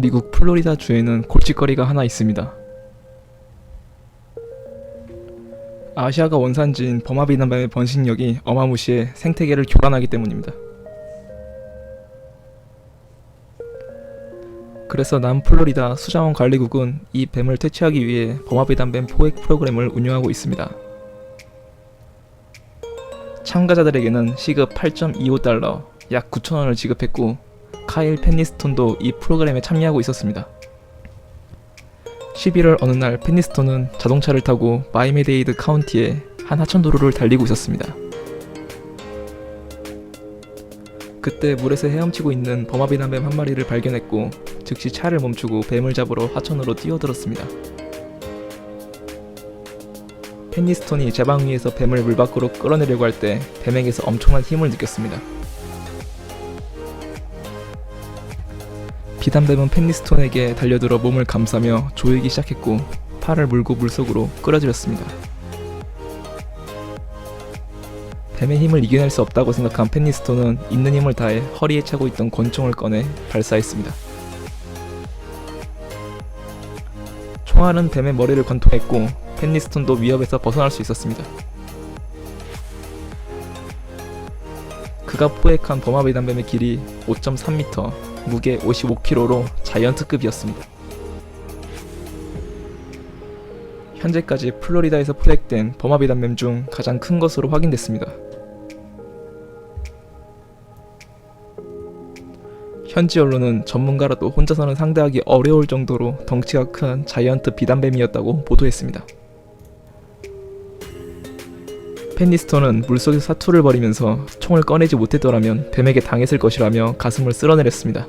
미국 플로리다 주에는 골칫거리가 하나 있습니다. 아시아가 원산지인 버마비남밤의 번식력이 어마무시해 생태계를 교란하기 때문입니다. 그래서 남플로리다 수자원 관리국은 이 뱀을 퇴치하기 위해 버마비담뱀 포획 프로그램을 운영하고 있습니다. 참가자들에게는 시급 8.25달러, 약 9천원을 지급했고 카일 펜니스톤도 이 프로그램에 참여하고 있었습니다. 11월 어느 날 펜니스톤은 자동차를 타고 마이메데이드 카운티의 한 하천도로를 달리고 있었습니다. 그때 물에서 헤엄치고 있는 버마비남뱀 한 마리를 발견했고 즉시 차를 멈추고 뱀을 잡으러 하천으로 뛰어들었습니다. 펜니스톤이 제방 위에서 뱀을 물 밖으로 끌어내려고 할 때 뱀에게서 엄청난 힘을 느꼈습니다. 비단뱀은 펜니스톤에게 달려들어 몸을 감싸며 조이기 시작했고 팔을 물고 물속으로 끌어들였습니다. 뱀의 힘을 이겨낼 수 없다고 생각한 펜니스톤은 있는 힘을 다해 허리에 차고 있던 권총을 꺼내 발사했습니다. 총알은 뱀의 머리를 관통했고 펜니스톤도 위협에서 벗어날 수 있었습니다. 그가 포획한 버마비단뱀의 길이 5.3m, 무게 55kg로 자이언트급이었습니다. 현재까지 플로리다에서 포획된 버마비단뱀 중 가장 큰 것으로 확인됐습니다. 현지 언론은 전문가라도 혼자서는 상대하기 어려울 정도로 덩치가 큰 자이언트 비단뱀이었다고 보도했습니다. 펜니스톤은 물속에서 사투를 벌이면서 총을 꺼내지 못했더라면 뱀에게 당했을 것이라며 가슴을 쓸어내렸습니다.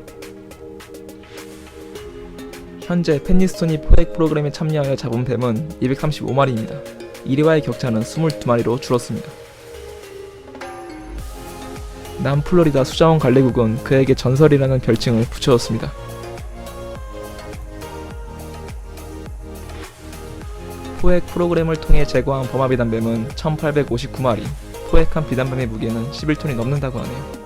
현재 펜니스톤이 포획 프로그램에 참여하여 잡은 뱀은 235마리입니다. 1위와의 격차는 22마리로 줄었습니다. 남플로리다 수자원 관리국은 그에게 전설이라는 별칭을 붙여줬습니다. 포획 프로그램을 통해 제거한 범아비단뱀은 1859마리, 포획한 비단뱀의 무게는 11톤이 넘는다고 하네요.